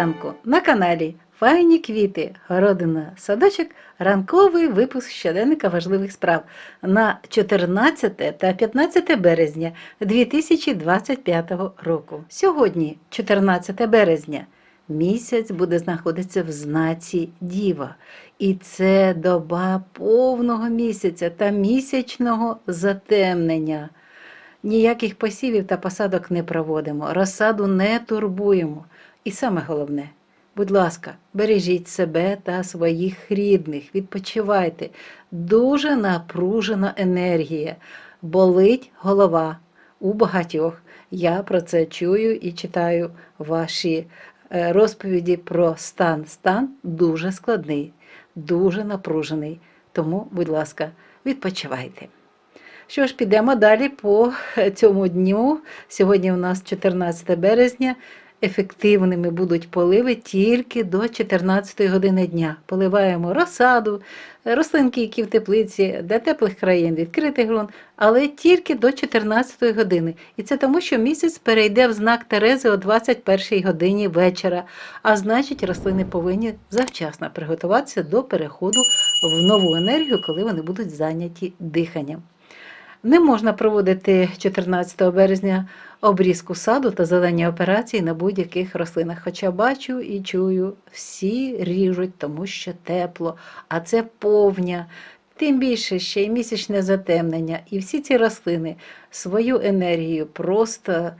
ранку на каналі Файні квіти, городина, садочок, ранковий випуск щоденника важливих справ на 14 та 15 березня 2025 року. Сьогодні, 14 березня, місяць буде знаходитися в знаці Діва. І це доба повного місяця та місячного затемнення. Ніяких посівів та посадок не проводимо, розсаду не турбуємо. І саме головне, будь ласка, бережіть себе та своїх рідних, відпочивайте. Дуже напружена енергія, болить голова у багатьох. Я про це чую і читаю ваші е, розповіді про стан. Стан дуже складний, дуже напружений. Тому, будь ласка, відпочивайте. Що ж, підемо далі по цьому дню. Сьогодні у нас 14 березня. Ефективними будуть поливи тільки до 14 години дня. Поливаємо розсаду, рослинки, які в теплиці, для теплих країн, відкритий ґрунт, але тільки до 14 години. І це тому, що місяць перейде в знак Терези о 21 годині вечора. А значить, рослини повинні завчасно приготуватися до переходу в нову енергію, коли вони будуть зайняті диханням. Не можна проводити 14 березня обрізку саду та зелені операції на будь-яких рослинах. Хоча бачу і чую, всі ріжуть, тому що тепло, а це повня. Тим більше ще й місячне затемнення. І всі ці рослини свою енергію просто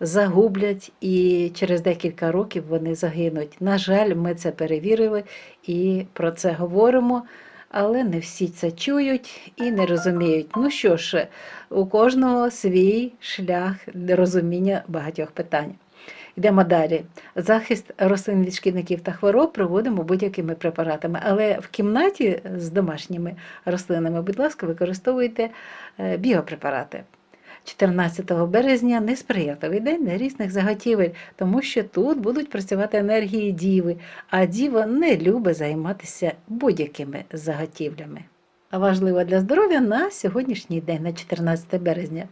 загублять і через декілька років вони загинуть. На жаль, ми це перевірили і про це говоримо але не всі це чують і не розуміють. Ну що ж, у кожного свій шлях розуміння багатьох питань. Йдемо далі. Захист рослин від шкідників та хвороб проводимо будь-якими препаратами, але в кімнаті з домашніми рослинами, будь ласка, використовуйте е, біопрепарати. 14 березня несприятливий день для різних заготівель, тому що тут будуть працювати енергії діви, а діва не любить займатися будь-якими заготівлями. А важливо для здоров'я на сьогоднішній день, на 14 березня.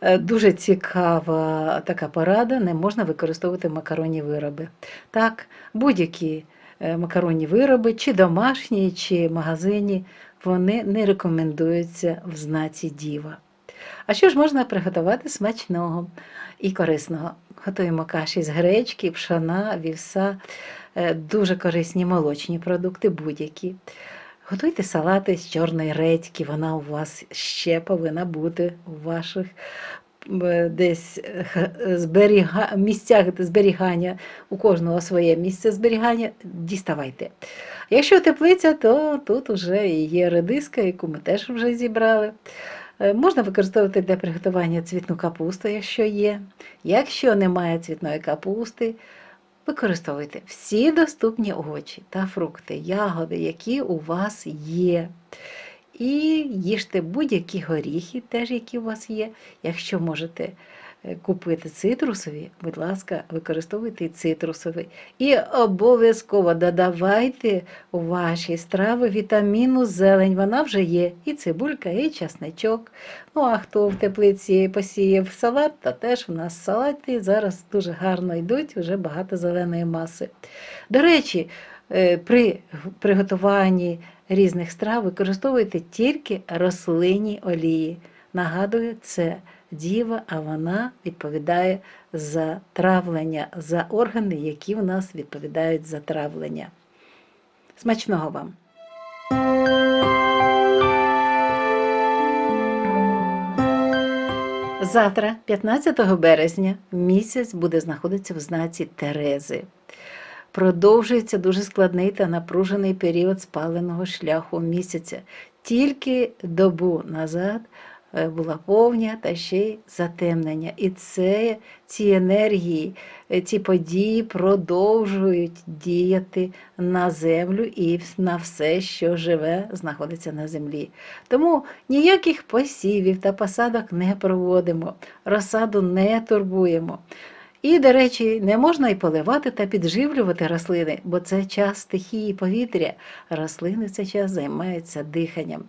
Е, Дуже цікава така порада, не можна використовувати макаронні вироби. Так, будь-які е, макаронні вироби, чи домашні, чи магазині, вони не рекомендуються в знаці діва. А що ж можна приготувати смачного і корисного? Готуємо каші з гречки, пшона, вівса, е, дуже корисні молочні продукти, будь-які. Готуйте салати з чорної редьки, вона у вас ще повинна бути у ваших е, десь зберіга... місцях зберігання, у кожного своє місце зберігання, діставайте. Якщо теплиця, то тут вже є редиска, яку ми теж вже зібрали. Е, Можна використовувати для приготування цвітну капусту, якщо є. Якщо немає цвітної капусти, використовуйте всі доступні овочі та фрукти, ягоди, які у вас є. І їжте будь-які горіхи, теж які у вас є. Якщо можете купити цитрусові, будь ласка, використовуйте і цитрусові. І обов'язково додавайте у ваші страви вітаміну зелень. Вона вже є. І цибулька, і часничок. Ну, а хто в теплиці посіяв салат, то теж у нас салати зараз дуже гарно йдуть, вже багато зеленої маси. До речі, е, при приготуванні різних страв використовуйте тільки рослинні олії. Нагадую, це діва, а вона відповідає за травлення, за органи, які в нас відповідають за травлення. Смачного вам! Завтра, 15 березня, місяць буде знаходитися в знаці Терези. Продовжується дуже складний та напружений період спаленого шляху місяця. Тільки добу назад була повня та ще й затемнення. І це, ці енергії, е, ці події продовжують діяти на землю і на все, що живе, знаходиться на землі. Тому ніяких посівів та посадок не проводимо, розсаду не турбуємо. І, до речі, не можна і поливати та підживлювати рослини, бо це час стихії повітря. Рослини в цей час займаються диханням.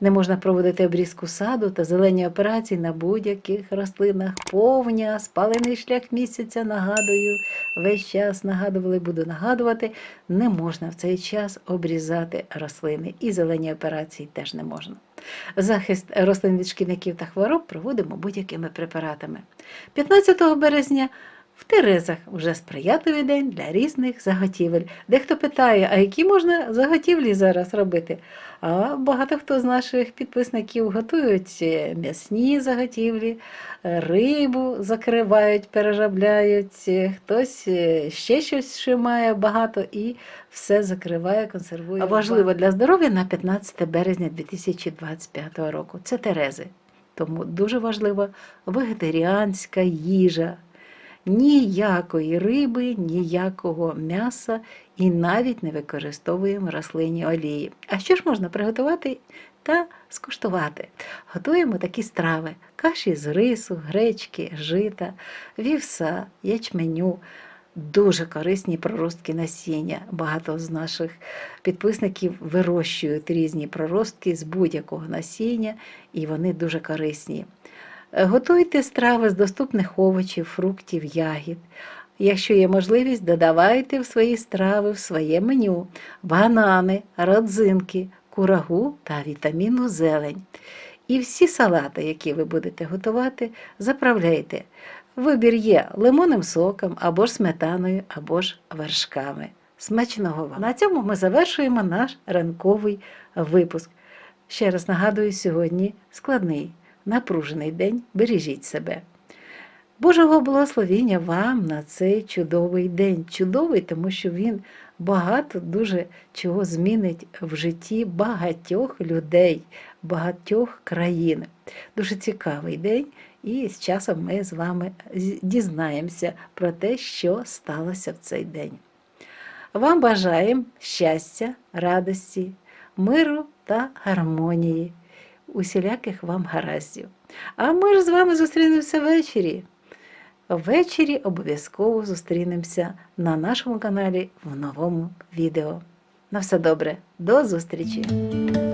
Не можна проводити обрізку саду та зелені операції на будь-яких рослинах. Повня, спалений шлях місяця, нагадую, весь час нагадували, буду нагадувати. Не можна в цей час обрізати рослини і зелені операції теж не можна. Захист рослин від шкідників та хвороб проводимо будь-якими препаратами. 15 березня в Терезах вже сприятливий день для різних заготівель. Дехто питає, а які можна заготівлі зараз робити? А багато хто з наших підписників готують е, м'ясні заготівлі, е, рибу закривають, переробляють, е, хтось ще щось має багато і все закриває, консервує. Важливо для здоров'я на 15 березня 2025 року. Це Терези. Тому дуже важлива вегетаріанська їжа. Ніякої риби, ніякого м'яса і навіть не використовуємо рослинні олії. А що ж можна приготувати та скуштувати? Готуємо такі страви: каші з рису, гречки, жита, вівса, ячменю. Дуже корисні проростки насіння. Багато з наших підписників вирощують різні проростки з будь-якого насіння, і вони дуже корисні. Готуйте страви з доступних овочів, фруктів, ягід. Якщо є можливість, додавайте в свої страви в своє меню банани, родзинки, курагу та вітамінну зелень. І всі салати, які ви будете готувати, заправляйте. Вибір є лимонним соком, або ж сметаною, або ж вершками. Смачного вам! На цьому ми завершуємо наш ранковий випуск. Ще раз нагадую, сьогодні складний напружений день, бережіть себе. Божого благословіння вам на цей чудовий день. Чудовий, тому що він багато дуже чого змінить в житті багатьох людей, багатьох країн. Дуже цікавий день, і з часом ми з вами дізнаємося про те, що сталося в цей день. Вам бажаємо щастя, радості, миру та гармонії усіляких вам гараздів. А ми ж з вами зустрінемося ввечері. Ввечері обов'язково зустрінемося на нашому каналі в новому відео. На все добре, до зустрічі!